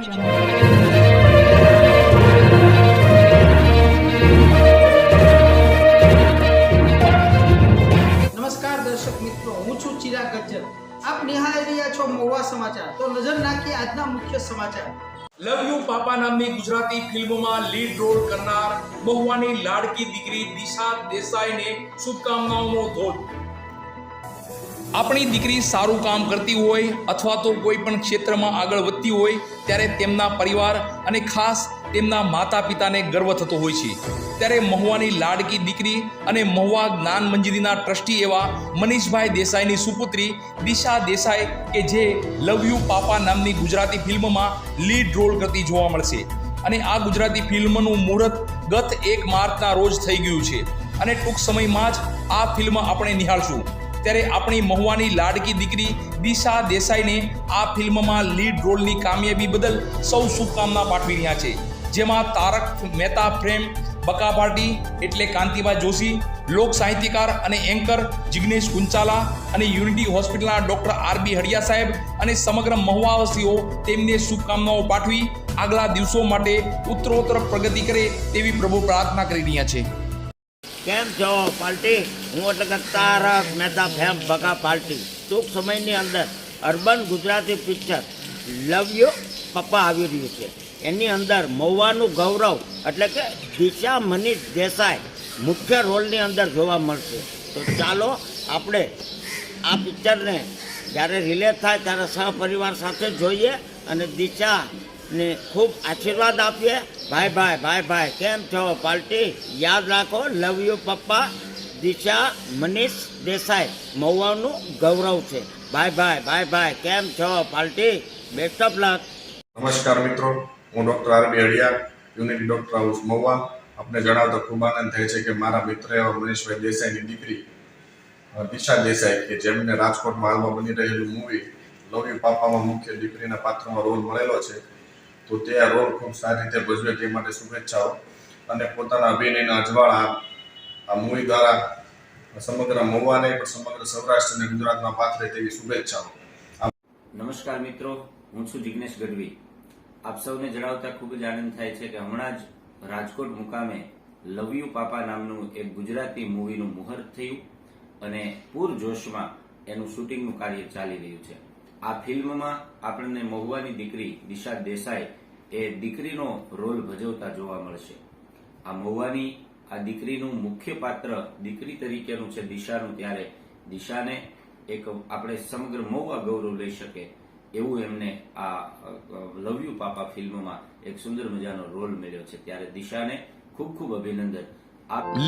નમસ્કાર દર્શક મિત્રો હું છું ચિરાગ ગજ્જર. આપ નિહાળી રહ્યા છો મહુવા સમાચાર. તો નજર નાખીએ આજના મુખ્ય સમાચાર. લવ યુ પાપા નામની ગુજરાતી ફિલ્મમાં લીડ રોલ કરનાર મહુવાની લાડકી દીકરી દિશા દેસાઈને શુભકામનાઓનો ધોધ. આપણી દીકરી સારું કામ કરતી હોય અથવા તો કોઈ પણ ક્ષેત્રમાં આગળ વધતી હોય, ત્યારે તેમના પરિવાર અને ખાસ તેમના માતા પિતાને ગર્વ થતો હોય છે. ત્યારે મહુવાની લાડકી દીકરી અને મહુવા જ્ઞાન મંજરીના ટ્રસ્ટી એવા મનીષભાઈ દેસાઈની સુપુત્રી દિશા દેસાઈ કે જે લવ યુ પાપા નામની ગુજરાતી ફિલ્મમાં લીડ રોલ કરતી જોવા મળશે. અને આ ગુજરાતી ફિલ્મનું મુહૂર્ત ગત એક માર્ચના રોજ થઈ ગયું છે. અને ટૂંક સમયમાં જ આ ફિલ્મ આપણે નિહાળશું. ત્યારે આપણી મહુવાની લાડકી દીકરી દિશા દેસાઈને આ ફિલ્મમાં લીડ રોલની કામયાબી બદલ સૌ શુભકામના પાઠવી રહ્યા છે. જેમાં તારક મહેતા ફ્રેમ બકા પાર્ટી એટલે કાંતિબા જોશી, લોક સાહિત્યકાર અને એન્કર જિગ્નેશ ગુંચાલા અને યુનિટી હોસ્પિટલના ડોક્ટર આરબી હડિયા સાહેબ અને સમગ્ર મહુવાવાસીઓ તેમને શુભકામનાઓ પાઠવી આગલા દિવસો માટે ઉત્તરોત્તર પ્રગતિ કરે તેવી પ્રભુ પ્રાર્થના કરી રહ્યા છે. કેમ છો, પાર્ટી? હું એટલે કે તારક મહેતા ફેમ ભગા પાર્ટી. ટૂંક સમયની અંદર urban Gujarati picture love you papa આવી રહ્યું છે. એની અંદર મહુવાનું ગૌરવ એટલે કે દિશા મનીષ દેસાઈ મુખ્ય રોલની અંદર જોવા મળશે. તો ચાલો આપણે આ પિક્ચરને જ્યારે રિલીઝ થાય ત્યારે સહપરિવાર સાથે જોઈએ અને દિશાને ખૂબ આશીર્વાદ આપીએ. ભાઈ ભાઈ ભાઈ ભાઈ, કેમ છો? પાર્ટી યાદ રાખો લવ યુ પપ્પા, દિશા, મનીષ દેસાઈ, મહુવાનું ગૌરવ છે. ભાઈ ભાઈ ભાઈ ભાઈ, કેમ છો? પાર્ટી બેસ્ટ ઓફ લક નમસ્કાર મિત્રો, હું doctor RB Hadiya unit doctor house Mahuva. આપને જણાવતો ખૂબ આનંદ થાય છે કે મારા મિત્ર એવા મનીષભાઈ દેસાઈની દીકરી દિશા દેસાઈ કે જેમને રાજકોટમાં હાલમાં બની રહેલું મૂવી લવ યુ, પાપામાં મુખ્ય દીકરીના પાત્રમાં રોલ મળેલો છે. તો તે આ રોલ ખૂબ સારી રીતે ભજવે તે માટે શુભેચ્છાઓ અને પોતાના અભિનયના અજવાળા આ મૂવી દ્વારા સમગ્ર મહુવાને પણ સમગ્ર સૌરાષ્ટ્ર અને ગુજરાતમાં પાત્ર તેવી શુભેચ્છાઓ. નમસ્કાર મિત્રો, હું છું જિગ્નેશ ગઢવી. આપ સૌને જણાવતા ખૂબ જ આનંદ થાય છે કે હમણાં જ રાજકોટ મુકામે લવ યુ પાપા નામનું એક ગુજરાતી મૂવીનું મુહૂર્ત થયું અને પૂરજોશમાં એનું શૂટિંગનું કાર્ય ચાલી રહ્યું છે. આ ફિલ્મમાં આપણને મહુવાની દીકરી દિશા દેસાઈ એ દીકરીનો રોલ ભજવતા જોવા મળશે. આ મહુવાની આ દીકરીનું મુખ્ય પાત્ર દીકરી તરીકેનું છે દિશાનું, ત્યારે દિશાને એક આપણે સમગ્ર મહુવા ગૌરવ લઈ શકે એવું એમને આ લવ યુ પાપા ફિલ્મમાં એક સુંદર મજાનો રોલ મળ્યો છે. ત્યારે દિશાને ખૂબ ખૂબ અભિનંદન.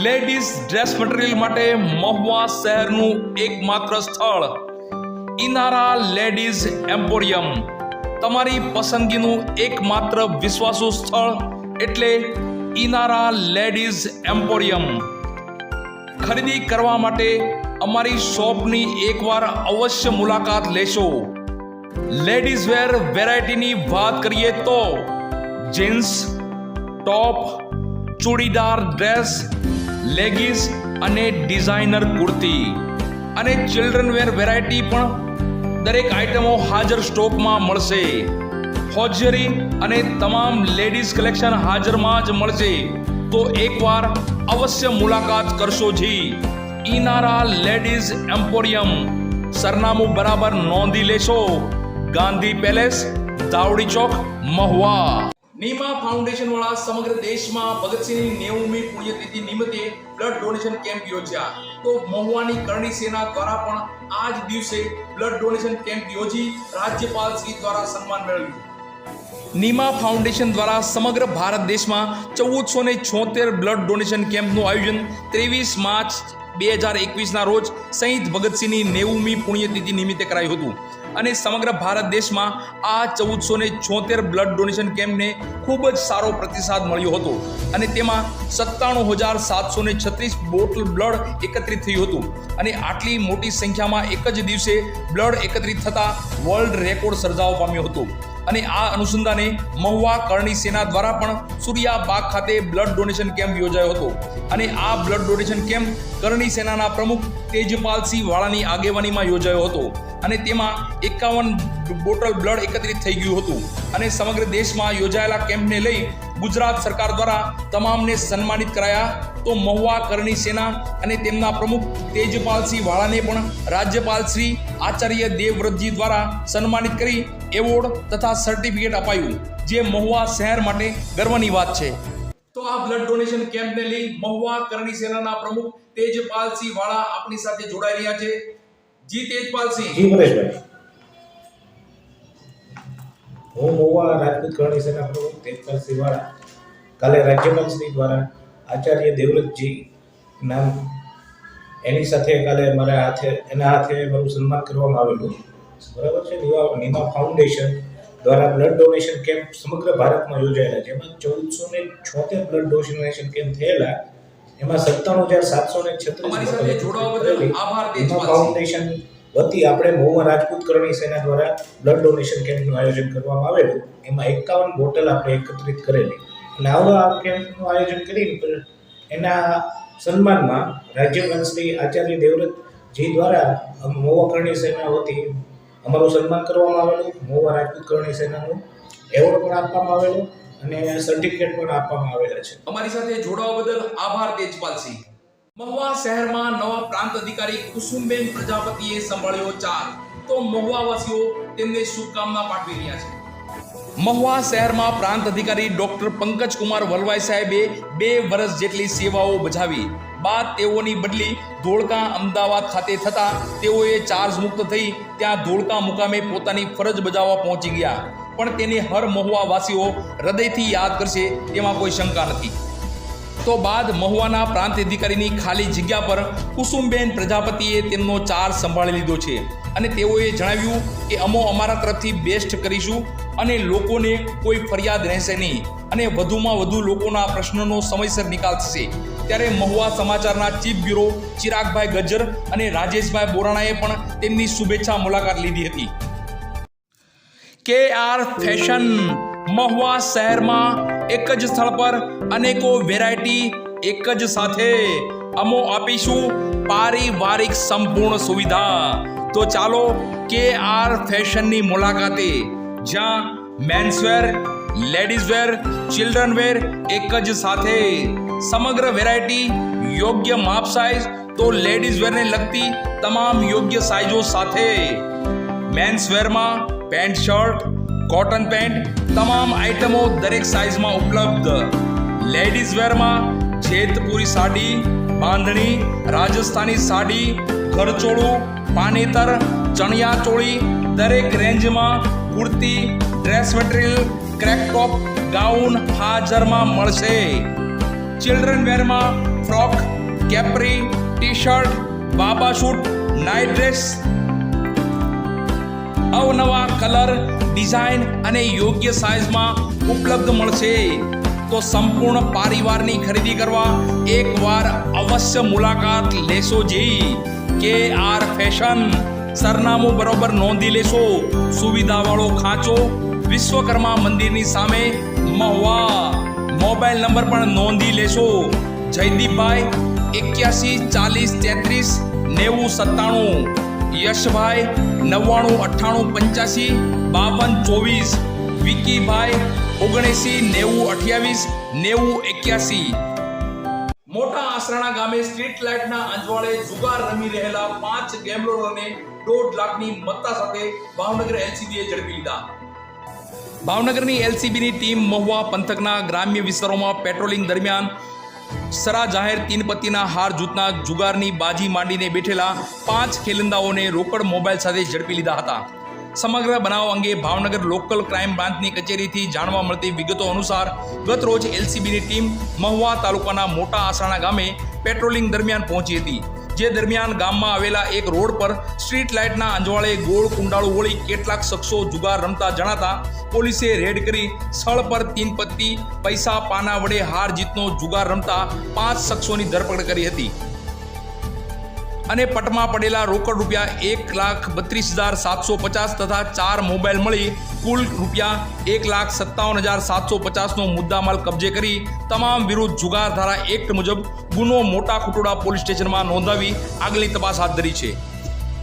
લેડીઝ ડ્રેસ મટીરિયલ માટે મહુવા શહેરનું એકમાત્ર સ્થળ ઇનારા લેડીઝ એમ્પોરિયમ. તમારી પસંદગીનું એકમાત્ર વિશ્વાસુ સ્થળ એટલે ઇનારા લેડીઝ એમ્પોરિયમ. ખરીદી કરવા માટે અમારી શોપની એકવાર અવશ્ય મુલાકાત લેશો. લેડીઝ વેર વેરાયટીની વાત કરીએ તો jeans, top, churidar dress leggings અને ડિઝાઇનર કુર્તી. અને ચિલ્ડ્રન વેર વેરાયટી પણ દરેક આઇટમો હાજર સ્ટોકમાં મળશે. હોજરી અને તમામ લેડીઝ કલેક્શન હાજરમાં જ મળશે. તો એકવાર અવશ્ય મુલાકાત કરશો જી. ઇનારા લેડીઝ એમ્પોરિયમ સરનામું બરાબર નોંધી લેશો. ગાંધી પેલેસ દાવડી ચોક, મહુવા. નીમા ફાઉન્ડેશન વાળા સમગ્ર દેશમાં ભગતસિંહની નેવમી પુણ્યતિથિ નિમિત્તે બ્લડ ડોનેશન કેમ્પ યોજ્યા. તો મહુવાની કરણી સેના દ્વારા પણ આ જ દિવસે બ્લડ ડોનેશન કેમ્પ યોજી રાજ્યપાલ શ્રી દ્વારા સન્માન મેળવ્યું. નીમા ફાઉન્ડેશન દ્વારા સમગ્ર ભારત દેશમાં ચૌદસો ને છોતેર બ્લડ ડોનેશન કેમ્પનું આયોજન ત્રેવીસ માર્ચ બે હજાર એકવીસના રોજ શહીદ ભગતસિંહની નેવુમી પુણ્યતિથિ નિમિત્તે કરાયું હતું. અને સમગ્ર ભારત દેશમાં આ ચૌદસો ને છોતેર બ્લડ ડોનેશન કેમ્પને ખૂબ જ સારો પ્રતિસાદ મળ્યો હતો. અને તેમાં સત્તાણું હજાર સાતસો ને છત્રીસ બોટલ બ્લડ એકત્રિત થયું હતું. અને આટલી મોટી સંખ્યામાં એક જ દિવસે બ્લડ એકત્રિત થતાં વર્લ્ડ રેકોર્ડ સર્જાવા પામ્યો હતો. અને આ અનુસંધાને મહુવા કરણી સેના દ્વારા પણ સૂર્યા બાગ ખાતે બ્લડ ડોનેશન કેમ્પ યોજાયો હતો. અને આ બ્લડ ડોનેશન કેમ્પ કરણી સેનાના પ્રમુખ તેજપાલસિંહ વાળાની આગેવાનીમાં યોજાયો હતો. અને તેમાં એકાવન બોટલ બ્લડ એકત્રિત થઈ ગયું હતું અને સમગ્ર દેશમાં યોજાયેલા કેમ્પને લઈ ગુજરાત સરકાર દ્વારા તમામને સન્માનિત કરાયા. તો મહુવા કરણી સેના અને તેમના પ્રમુખ તેજપાલસિંહ વાળાને પણ રાજ્યપાલ શ્રી આચાર્ય દેવવ્રતજી દ્વારા સન્માનિત કરી એવોર્ડ તથા સર્ટિફિકેટ અપાયું, જે મહુવા શહેર માટે ગર્વની વાત છે. તો આ બ્લડ ડોનેશન કેમ્પને લઈ મહુવા કરણી સેનાના પ્રમુખ તેજપાલસિંહ વાળા આપણી સાથે જોડાઈ રહ્યા છે. જી તેજપાલસિંહ. હું મહુવા રાજપૂત કરણી સેના પ્રમુખ તેજપાલ સિવાળા કાલે રાજ્યપાલ શ્રી દ્વારા આચાર્ય દેવવ્રતજી નામ એની સાથે કાલે મારા હાથે એના હાથે મારું સન્માન કરવામાં આવેલું. બરાબર છે? નિવા નિમા ફાઉન્ડેશન દ્વારા બ્લડ ડોનેશન કેમ્પ સમગ્ર ભારતમાં યોજાયેલા જેમાં ચૌદસો ને છોતેર બ્લડ ડોનેશન કેમ્પ થયેલા એમાં સત્તાણું હજાર સાતસો ને તેજપાલસિંહ ફાઉન્ડેશન વતી આપણે મહુવા રાજપૂત કરણી સેના દ્વારા બ્લડ ડોનેશન કેમ્પનું આયોજન કરવામાં આવેલું. એમાં એકાવન બોટલ આપણે એકત્રિત કરેલી. અને આવા આ કેમ્પનું આયોજન કરીને એના સન્માનમાં રાજ્યપાલ શ્રી આચાર્ય દેવવ્રતજી દ્વારા મહુવા કરણી સેના વતી અમારું સન્માન કરવામાં આવેલું. મહુવા રાજપૂત કરણી સેનાનું એવોર્ડ પણ આપવામાં આવેલો અને સર્ટિફિકેટ પણ આપવામાં આવેલા છે. અમારી સાથે જોડાવા બદલ આભાર તેજપાલસિંહ. મહુવા શહેરમાં નવા પ્રાંત અધિકારી કુસુમબેન પ્રજાપતિએ સંભાળ્યો ચાર. તો મહુવાવાસીઓ તેમને શુભકામના પાઠવી રહ્યા છે. મહુવા શહેરમાં પ્રાંત અધિકારી ડોક્ટર પંકજ કુમાર વલવાઈ સાહેબે બે વર્ષ જેટલી સેવાઓ બજાવી. બાદ તેઓની બદલી ધોળકા અમદાવાદ ખાતે થતા તેઓએ ચાર્જ મુક્ત થઈ ત્યાં ધોળકા મુકામે પોતાની ફરજ બજાવવા પહોંચી ગયા. પણ તેને હર મહુવાવાસીઓ હૃદયથી યાદ કરશે તેમાં કોઈ શંકા નથી. તો બાદ મહુવાના પ્રાંત અધિકારીની ખાલી જગ્યા પર કુસુમબેન પ્રજાપતિએ તેમનો ચાર્જ સંભાળી લીધો છે. અને તેઓએ જણાવ્યું કે અમો અમારા તરફથી બેસ્ટ કરીશું અને લોકોને કોઈ ફરિયાદ રહેશે નહીં અને વધુમાં વધુ લોકોના પ્રશ્નોનો સમયસર નિકાલ થશે. ત્યારે મહુવા સમાચારના ચીફ બ્યુરો ચિરાગભાઈ ગજ્જર અને રાજેશભાઈ બોરાણાએ પણ તેમની શુભેચ્છા મુલાકાત લીધી હતી. કે આર ફેશન, મહુવા શહેરમાં એક જ સ્થળ પર અનેકો વેરાયટી એક જ સાથે અમો આપીશું પારિવારિક સંપૂર્ણ સુવિધા. તો ચાલો કે આર ફેશનની મુલાકાતે જ્યાં menswear ladies wear children wear એક જ સાથે સમગ્ર વેરાયટી યોગ્ય માપ સાઇઝ તો લેડીઝ વેરને લગતી તમામ યોગ્ય સાઇઝો સાથે. મેન્સ વેરમાં પેન્ટ શર્ટ કોટન પેન્ટ તમામ આઇટમો દરેક સાઇઝમાં ઉપલબ્ધ. લેડીઝ વેરમાં જેતપુરી સાડી, બાંધણી, રાજસ્થાની સાડી, ઘરચોળું, પાનેતર, ચણિયા ચોળી, દરેક રેન્જમાં કુર્તી, ડ્રેસ મટીરિયલ, ક્રેક ટોપ, ગાઉન હાજરમાં મળશે. ચિલ્ડ્રન વેરમાં ફ્રોક, કેપરી ટી શર્ટ બાબા શૂટ નાઇટ ડ્રેસ અવનવા કલર, ડિઝાઇન અને યોગ્ય સાઇઝમાં ઉપલબ્ધ મળશે. તો સંપૂર્ણ પરિવારની ખરીદી કરવા એકવાર અવશ્ય મુલાકાત લેશો જી. કે આર ફેશન, સરનામું બરોબર નોંધી લેશો. સુવિધાવાળો ખાંચો, વિશ્વકર્મા મંદિરની સામે મહુવા. મોબાઈલ નંબર પણ નોંધી લેશો. જયદીપભાઈ, એક્યાસી ચાલીસ તેત્રીસ નેવું સત્તાણું. યશભાઈ નવ્વાણું, અઠ્ઠાણું, પંચ્યાસી, બાવન, ચોવીસ વિકીભાઈ ઓગણીસી નેવું, અઠ્યાવીસ, નેવું, એક્યાસી. મોટા આસરાણા ગામે સ્ટ્રીટ લાઇટના અંજવાળે જુગાર રમી રહેલા પાંચ ગેમરોને દોઢ લાખની મત્તા સાથે ભાવનગર એલસીબીએ ઝડપી લીધા. ભાવનગરની એલસીબીની ટીમ મહુવા પંથકના ગ્રામ્ય વિસ્તારોમાં પેટ્રોલિંગ દરમિયાન સરા જાહેર તીનપત્તીના હાર જૂથના જુગારની બાજી માંડીને બેઠેલા પાંચ ખેલંદાઓને રોકડ મોબાઈલ સાથે ઝડપી લીધા હતા. સમગ્ર બનાવ અંગે ભાવનગર લોકલ ક્રાઇમ બ્રાન્ચની કચેરીથી જાણવા મળતી વિગતો અનુસાર ગત રોજ એલસીબીની ટીમ મહુવા તાલુકાના મોટા આસાણા ગામે પેટ્રોલિંગ દરમિયાન પહોંચી હતી. જે દરમિયાન ગામમાં આવેલા એક રોડ પર સ્ટ્રીટ લાઇટના અંજવાળે ગોળ કુંડાળું વળી કેટલાક શખ્સો જુગાર રમતા જણાતા પોલીસે રેડ કરી સ્થળ પર તીન પત્તી પૈસા, પાના વડે હાર જીતનો જુગાર રમતા પાંચ શખ્સોની ધરપકડ કરી હતી. અને પટમાં પડેલા રોકડ રૂપિયા એક લાખ બત્રીસ હજાર સાતસો પચાસ તથા ચાર મોબાઈલ મળી કુલ રૂપિયા એક લાખ સત્તાવન હજાર સાતસો પચાસનો મુદ્દામાલ કબજે કરી તમામ વિરુદ્ધ જુગાર ધારા એક્ટ મુજબ ગુનો મોટા ખુટોડા પોલીસ સ્ટેશનમાં નોંધાવી આગલી તપાસ હાથ ધરી છે.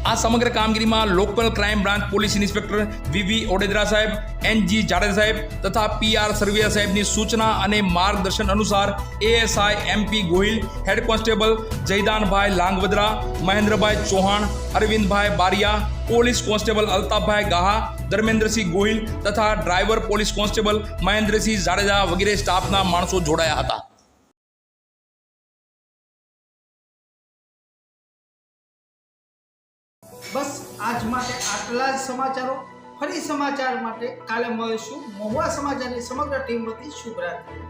આ સમગ્ર કામગીરીમાં local crime branch police inspector VV Odedara સાહેબ, એનજી જાડેજા સાહેબ તથા પીઆર સરવિયા સાહેબની સૂચના અને માર્ગદર્શન અનુસાર ASI MP Gohil, head constable Jaydanbhai Langavdara, Mahendrabhai Chauhan, Arvindbhai Bariya, police constable Altafbhai Gaha, Dharmendrasinh Gohil તથા driver police constable Mahendrasinh Jadeja વગેરે સ્ટાફના માણસો જોડાયા હતા. બસ આજ માટે આટલા જ સમાચારો. ફરી સમાચાર માટે કાલે મળીશું. મહુવા સમાચારની સમગ્ર ટીમ વતી શુભરાત્રી.